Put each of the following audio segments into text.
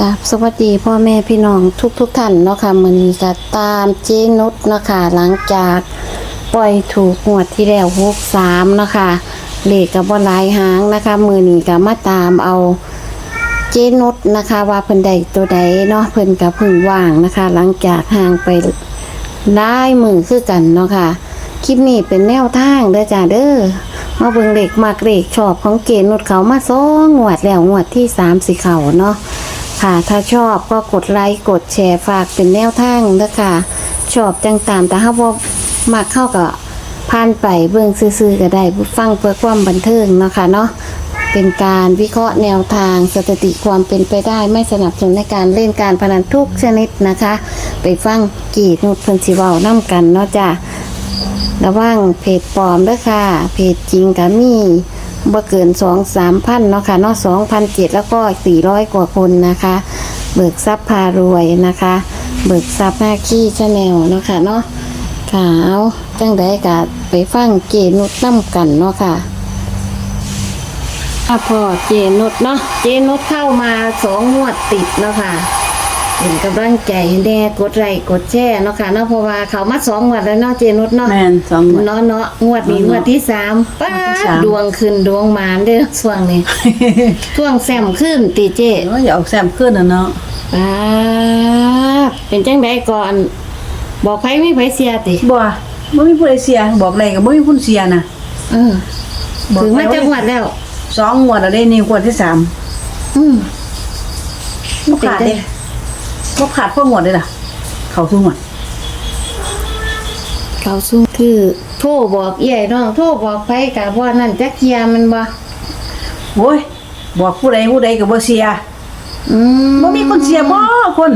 กับสวัสดีพ่อแม่พี่น้องทุกทุกท่านเนาะค่ะมือนี้ก็ตามเจนุชเนาะค่ะหลังจากปล่อยถูกงวดที่แล้วหกสามเนาะค่ะเลขกับว่าลายหางนะคะ มือนี้ก็มาตามเอาเจนุชนะคะ ว่าเพิ่นใดตัวใดเนาะเพิ่นกับพึ่งว่างนะคะ หลังจากห่างไปได้มือคือกันเนาะค่ะคลิปนี้เป็นแนวทางเด้อจ้าเด้อมาเบิ่งเหลขมากเลขชอบของเกณฑ์นุดเขามาสองงวดแล้วงวดที่สามสิเขาเนาะ ค่ะ ถ้าชอบก็กดไลค์กดแชร์ฝากเป็นแนวทางเด้อค่ะ ชอบจังตามแต่ถ้าว่ามักเข้าก็ผ่านไปเบิ่งซื่อๆก็ได้ฟังเพื่อความบันเทิงเนาะค่ะเนาะเป็นการวิเคราะห์แนวทางสถิติความเป็นไปได้ไม่สนับสนุนในการเล่นการพนันทุกชนิดนะคะ ไปฟังกีดนุดเพิ่นสิวานํกันเนาะจ้ะระว่างเพจปลอมด้วยค่ะ เพจจริงก็มี บ่เกินสองสามพันเนาะค่ะเนาะสองพันเจ็ดแล้วก็สี่ร้อยกว่าคนนะคะ เบิกทรัพย์พารวยนะคะ เบิกทรัพย์หน้าขี้ชาแนลเนาะค่ะเนาะค่ะเอาจังไดก็ไปฟังเจนุดน้ำกันเนาะค่ะอะพอเจนุดเนาะเจนุดเข้ามาสองงวดติดเนาะค่ะ เป็นกำลังใจให้แน่กดไลค์กดแชร์เนาะค่ะเนาะเพราะว่าเขามาสองงวดแล้วเนาะเจนุดเนาะแมนสองหมดเนาะเนาะงวดนี้งวดที่สามป้างวดที่สาม ดวงขึ้นดวงหมานเด้อช่วงนี้ช่วงแซมขึ้นตีเจเนาะอย่าออกแซมขึ้นนะเนาะป้าดเป็นจังไดก่อน บอกไผมีไผเสียติบ่บ่มีผู้ใดเสียบอกอะไรก็บ่มีผู้เสียนะเออบอกถึงไปมาจังหวัดแล้ว สองงวดแล้วได้นี่งวดที่สามอืมบ่ขาดเด้ บ่ขาดพวกงวดเลยล่ะ เขาทุกงวดเขาสู้คือ โทรบอกเอี่ยน้อง โทรบอกไผกะว่านั่นจักเทียมันบ่โอ้ยบอกผู้ใดผู้ใดก็บ่เสียอืมบ่มีคนเสียบ่คน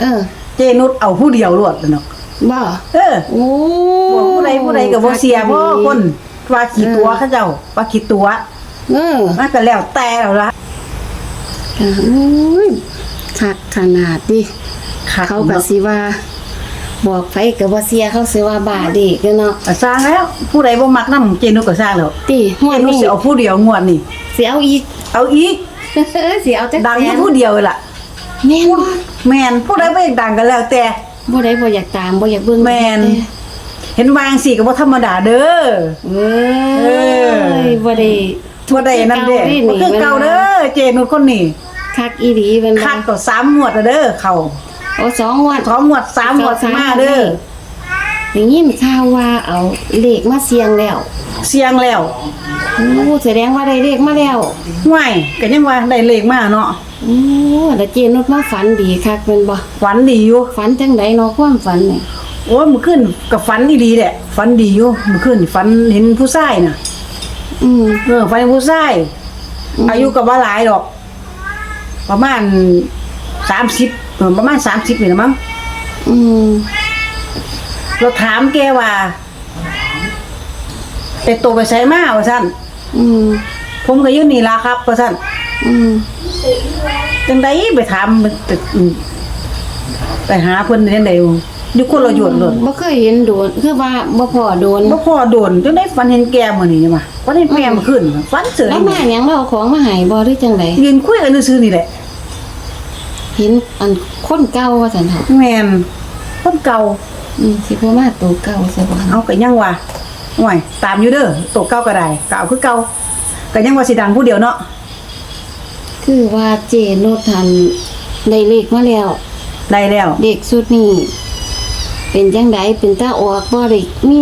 เออ เจนุชเอาผู้เดียวรวดแล้วเนาะบ่เออโอ้บอกผู้ใดผู้ใดก็บ่เสียบ่คนว่าขี้ตัวเขาเจ้าว่าขี้ตัวเออมันก็แล้วแต่แล้วล่ะค่ะโอ้ย คักขนาดดิค่ะเขาก็สิว่า บอกไผก็บ่เสียเขาสิว่าบาเด็กเนาะก็สร้างแล้ว ผู้ใดบ่มักนำเจนุชก็สร้างแล้วติหัเจวนุชนี้สิเอาผู้เดียวงวดนี่สิเอาอีก เอาอีกสิเอาจักดังแสที่นผู้เดียวเลยล่ะแม่นบ่แมนผู้ใดไม่อยากดังกันแล้ว แต่บ่ได้บ่อยากตามบ่อยากเบิ่งแม่นเห็นวางสีก็บ่ธรรมดาเด้อเอ้เออยบ่ได้บ่ได้นั่นเด้บ่คือเก่าเด้อเจนุชคนนี้ คักอีหลีเป็นบ่คัดก็สามงวดแล้วเด้อเขาโอ้สองงวันสองงวดสามงวดมาเด้อได้ยินข่าวว่าเอาเลขมาเสี่ยงแล้วเสียงแล้วโอ้แสดงว่าได้เลขมาแล้วห่วยก็ยังว่าได้เลขมาเนาะโอ้แล้วเจนุชมาฝันดีคักเป็นบ่ฝันดีอยู่ฝันจังไดเนาะความฝันนี่โอ้ยมื้อคืนก็ฝันดีๆแหละฝันดีอยู่มื้อคืนฝันเห็นผู้ชายน่ะอืม เออฝันเห็นผู้ชายอายุก็บ่หลายดอก ประมาณ30เออประมาณ30นี่นะมั้งอืมเราถามแกว่าไปโตไปใส่มาว่าซั่นอืมผมก็อยืนนี่ล่ะครับว่าซั่นอืมจังไดไปถามมันไปอืมไปหาเพิ่นจังไดอยู่ คนละหยวนเลยบ่เคยเห็นโดนคือว่าบ่พอโดนบ่พอโดนจังไดฝันเห็นแกมื้อนี้มาฝันเห็นแม่มาขึ้นฝันเสยแล้วมาหยังเราเอาของมาให้บ่หรือจังไดยืนคุยกันซื่อๆนี่แหละเห็นอันคนเก่าว่าซั่นเถาะแม่นคนเก่าอืมสิบ่มาตัวเก่าซะบ่เอาก็ยังว่าห่วยตามอยู่เด้อโตเก่าก็ได้ก็เอาคือเก่าก็ยังว่าสิดังผู้เดียวเนาะคือว่าเจโนทันได้เลขมาแล้วได้แล้วเด็กสุดนี้ เป็นจังไดเป็นตาออกบ่ได้มี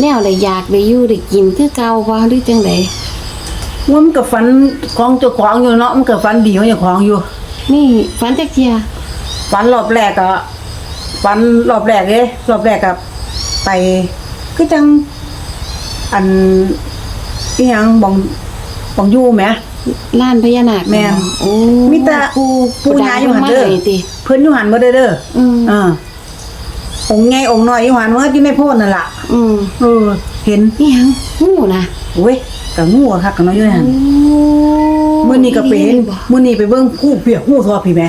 แนวได้อยากได้อยู่ได้กินคือเก่าบ่หรือจังไดว่ามันก็ฝันของเจ้าของอยู่เนาะมันก็ฝันดีของเจ้าของอยู่ นี่ฝันจักเที่ยฝันรอบแรกก็ฝันรอบแรกเลยรอบแรกกับไป คือจัง อันอีหยังบองบองอยู่แหม ล้านพญานาคแม่น โอ้มีแต่ปูปูยาอยู่หั่นเด้อปูดำลงมาให้ติเพิ่นอยู่หันบ่ได้เด้ออืม อ่า องค์ใหญ่องค์น้อยอยู่หันเมื่ออยู่ในโพนนั่นล่ะอืมเออ เห็นนี่หยังงูนะโอ้ยก็งูอะคักกันเนาะอยู่ในหันโอ้มื้อนี้ก็เป็นบ่มื้อนี้ไปเบิ่งผู้เปียกงูทอพี่แม่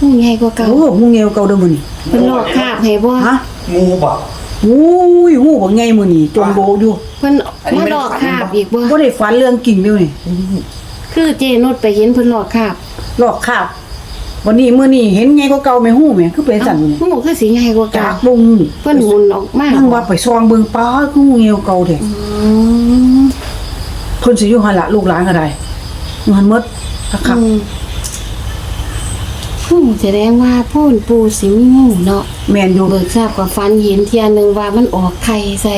งูใหญ่กว่าเก่าโอ้งูเงียวเก่าเด้อมื้อนี้เพิ่นลอกคราบให้บ่ฮะงูบอกอุ้ยงูบ่ใหญ่มื้อนี้จมโบอยู่เพิ่นมาลอกคราบอีกบ่บ่ได้ฝันเรื่องกิ่งเดียวนี่คือเจนุชไปเห็นเพิ่นลอกคราบลอกคราบ วันนี้มื้อนี้เห็นไงก็เก่าแม่ฮู้แม่คือเป็นสั่นนี่หูคือสิใหญ่กว่าจาเก่ากบุงเพิ่นหมุนออกมานั่งว่าไปซองเบิ่งป้าคืองูเหี่ยวเก่าแท้อืมเพิ่นสิอยู่หั่นล่ะลูกหลานก็ได้อยู่หั่นหมดครับอืมหูแสดงว่าพ่นปูสิมีงูเนาะแม่นอยู่เบิกทราบกับฟันเห็นเทียหนึงว่ามันออกไข่ใส่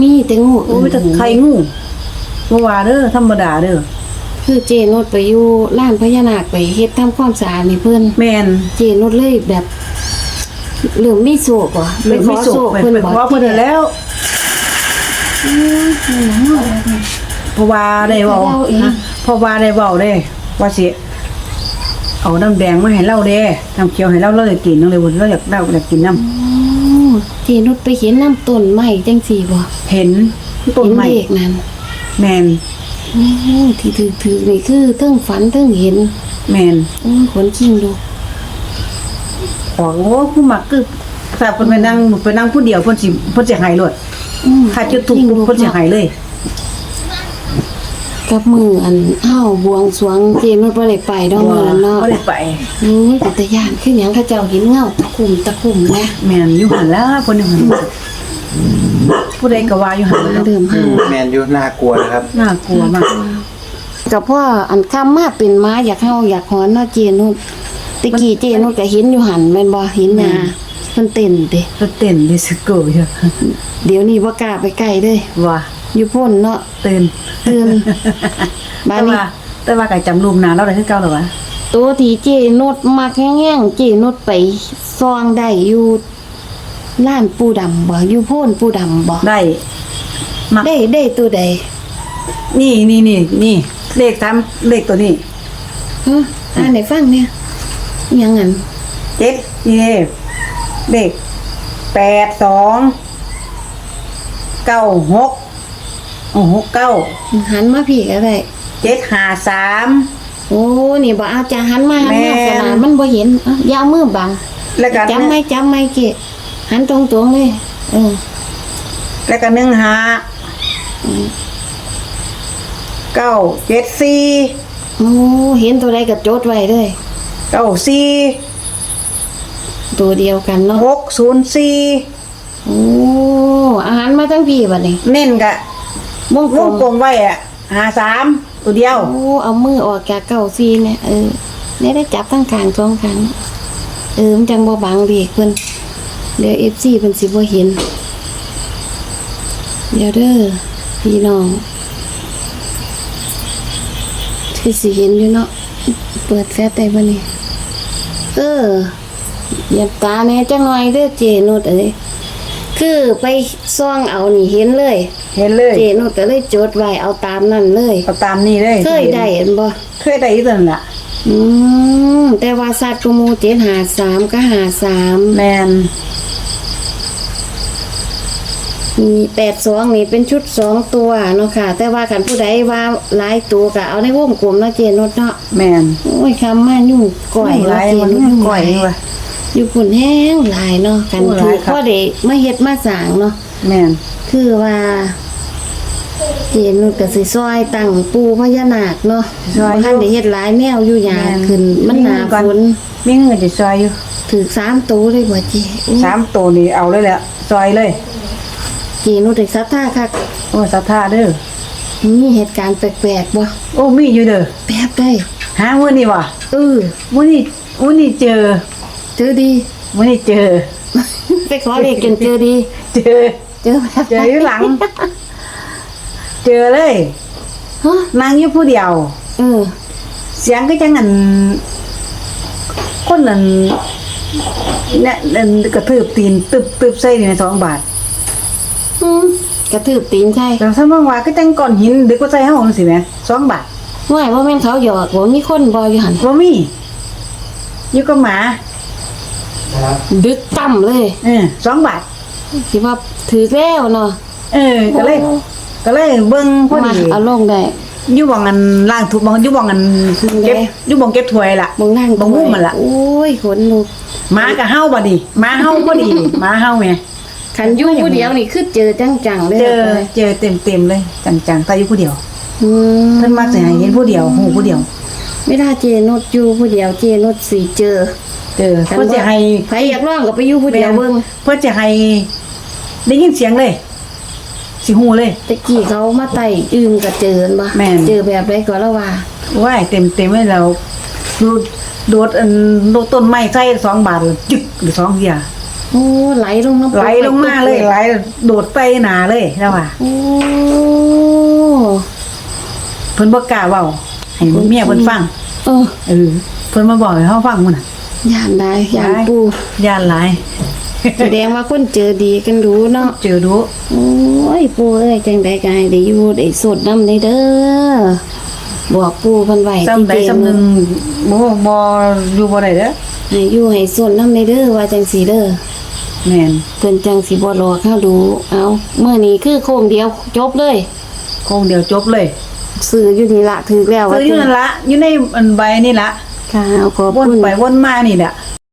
มีแต่งูโอ้ยแต่ไข่งูบ่ว่าเด้อธรรมดาเด้อ คือเจนุดไปอยู่ร้านพญานาคไปเฮ็ดทำความสะอาดนี่เพิ่นแม่นเจนุดเลยแบบเหลือมีโศกว่ะเป็นไม่สุกเป็นเพราะเพิ่นนั่นแล้วเพราะว่าได้เว้าฮะเพราะว่าได้เว้าเด้ว่าสิเอาน้ำแดงมาให้เราเด้น้ำเขียวให้เราเราอยากกินจังเลยวันเราอยากเราอยากกินน้อ๋อเจนุดไปเห็นน้ำต้นไม้จังสี่บ่ำเห็นต้นเห็นไม้เลขนั้น แมน โอ้ที่ถือถือนี่คือเทั้งฝันเทั้งเห็นแมนโอ้ยขนชิงดูออกโอ้ผู้มักคือถ้าเพิ่นไปนั่งไปนั่งผู้เดียวเพิ่นสิเพิ่นสิหายโลดอืมถ้าจุดถูกปุ๊บเพิ่นสิหายเลย กับมืออันเฮาบวงสรวงเจนุดบ่ได้ไปดอกมื้อนั้นเนาะบ่ได้ไปนี่แต่ตะย่านคือหยังเขาเจ้าเห็นเงาตะคุ่มตะคุ่มนะแม่นอยู่หั่นแล้วเพิ่นอยู่หั่น ผู้ใดก็ว่าอยู่หั่นแล้วเริ่มอืห้ามแมนยูน่ากลัวนะครับ น่ากลัวมากกับพ่ออันคำมาเป็นม้าอยากเฮาอยากหอนเนาะเจนุดตะกี้เจนุดก็เห็นอยู่หันแม่นบ่เห็นหน้าเพิ่นเต้นเด้แล้วเต้นดิสโก้อยู่เดี๋ยวนี้บ่กล้าไปใกล้เด้ว่าอยู่พ่นเนาะตื่นตื่นบ้าแต่นนี้ว่าแต่ว่าก็จำรูปหน้าเราได้คือเก่าแล้ววะตัวที่เจนุดมักแง่งๆเจนุดไปซองได้อยู่ ร้านปูดำบ่อยู่โพ่นปูดำบ่ได้ มัก ได้ได้ตัวใดนี่นี่นี่นี่ เลขทำเลขตัวนี้ฮะอ่านให้ฟังเนี่ยอิหยังงั้นเจ็ดนี่เลขเลขแปดสองเก้าหกโอ้หกเก้าหันมาพี่ก็ได้ เจ็ดห้าสาม โอ้นี่บ่เอาจะหันมาหันแม่มานสนามมันบ่เห็นอะอยาวมือบังแล้วก็จำไม่จำไม่เกะ หันตรงๆเลยเออแล้วก็หนึ่งห้าเก้าเจ็ดสี่โอ้เห็นตัวใดก็จดไว้เลยเก้าสี่ตัวเดียวกันเนาะหกศูนย์สี่โอ้อาหารมาทั้งพี่บัดนี้เน้นกะวงกวลงมกลมไว้อะหาสามตัวเดียว โอ้เอามือออกจากเก้าซีเนี่ยเออเนี่ยได้จับทั้งกลางสองครั้งเออมันจังบ่บังเด็กเพิ่น เดี๋ยว FC เพิ่นสิบ่เห็น เดี๋ยวเด้อพี่น้องคือสิเห็นอยู่เนาะเปิดแฟลชได้บ่นี่เอออย่าตาแหน่จังหน่อยเด้อเจนุดเอ้ยคือไปซ่องเอานี่เห็นเลย เห็นเลยเจนุดก็เลยจดไว้เอาตามนั่นเลยเอาตามนี้เลยเคยได้เห็นบ่เคยได้อีกตัวนั่นล่ะอืมแต่ว่าสัตว์กมูเจ็ดหาสามก็หาสามแมน มีแปดสองนี่เป็นชุดสองตัวเนาะค่ะ แต่ว่ากันผู้ใดว่าหลายตัวก็เอาในวงกลมเนาะเจนุดเนาะแมนโอ้ยคำมายุ่งก่อยหลายเจมันนุดมันยุ่งก่อยหลานี่ว่ะอยู่ปุ่นแห้งหลายเนาะกันโอ้หถืลาอยครับข้อเด็มาเฮ็ดมาสร้างเนาะแมนคือว่า เจนุดก็สิซอยตั้งปูพญานาคเนาะบ่ทันได้เฮ็ดหลายแนวอยู่หยาขึ้นมันหนาฝนมีเงินจะซอยอยู่ถือสามตัวเลยบ่เจอู้สามตัวนี่เอาเลยแหละซอยเลย เจนุดได้ซัดท่าคักโอ้สัทธาเด้อมีเหตุการณ์แปลกๆบ่โอ้มีอยู่เด้อแป๊บได้หามื้อนี้ว่ะเออมื้อนี้มื้อนี้เจอเจอดี มื้อนี้เจอ ไปขอเลขจนเจอดี เจอ เจอแบบเจออยู่หลัง เจอเลยฮะนั่งอยู่ผู้เดียว เออเสียงก็จังอันคนนั้นเนี่ยอันกระทืบตีนตึบตึบใส่นี่สองบาท อืมกระทืบตีนใช่แต่ถ้าบางว่าก็จังก้อนหินดึกก็ใส่เฮาจังซี่แหมสองบาทว่าว่าแม่นเขาหยอกบ่มีคนบ่อยู่หันบ่มีอยู่กับหมาดึกต่ำเลยเออสองบาทสิว่าถือแล้วเนาะเออก็เลย ก็เลยเบิ่งพอมาดีเอาลงได้อยู่บ่งอันล่างถูกบ่งอยู่บ่งอันเก็บแดงอยู่บ่งเก็บถ้วยล่ะบงนั่งบ่งมุมมันล่ะโอ้ยขนลุกหมากับเฮาบ่ดิหมาเฮาบ่ดีหมาเฮาแหม คันอยู่ผู้เดียวนี่คือเจอจังๆเลยเจอนะเจอเต็มๆเลยจังๆแต่อยู่ผู้เดียวอืมเพิ่นมักสิให้เห็นผู้เดียวฮู้ผู้เดียว เวลาเจนุชอยู่ผู้เดียวเจนุชสิเจอเจอเพื่อจะให้ใครอยากร้องก็ไปอยู่ผู้เดียวเบิ่งเพื่อจะให้ได้ยินเสียงเลย สิหูเลย ตะกี้เขามาไต่อึมก็เจอบ่แม่น เจอแบบไรก็แล้วว่า ว่ายเต็มเต็มเลยเราดูโดดอันโดดต้นไม้ใส่สองบาทเลยจึกหรือสองเดีย โอ้ไหลลงน้ำไหลลงมาเลยไหลโดดไปหนาเลยแล้วว่าโอ้เพิ่นบ่กล้าเว้าให้เมียเพิ่นฟังเออเออเพิ่นมาบอกให้เฮาฟังมื้อน่ะย่านได้ย่านปูย่านหลายแสดงว่าคนเจอดีกันรู้เนาะเจอดูโอ้ยปูเอ้ยจังใดก็ให้ได้อยู่ได้สดน้ำได้เด้อบอกปูเพิ่นไว้ซ้ำใดที่เกซ้ำหนึงบ่บ่อยู่บ่ได้เด้อให้อยู่ให้สดน้ำได้เด้อว่าจังสีเด้อ แม่นเพิ่นจังสิบ่รอเข้าดู เอาเมื่อนี้คือโค้งเดียวจบเลยคงเดียวจบเลยซื้ออยู่นี่ละถือแล้วซื้ออยู่นั่นละอยู่ในอันใบนี่ละค่ะเอาขอบวนคุณไปวนมานี่แหละ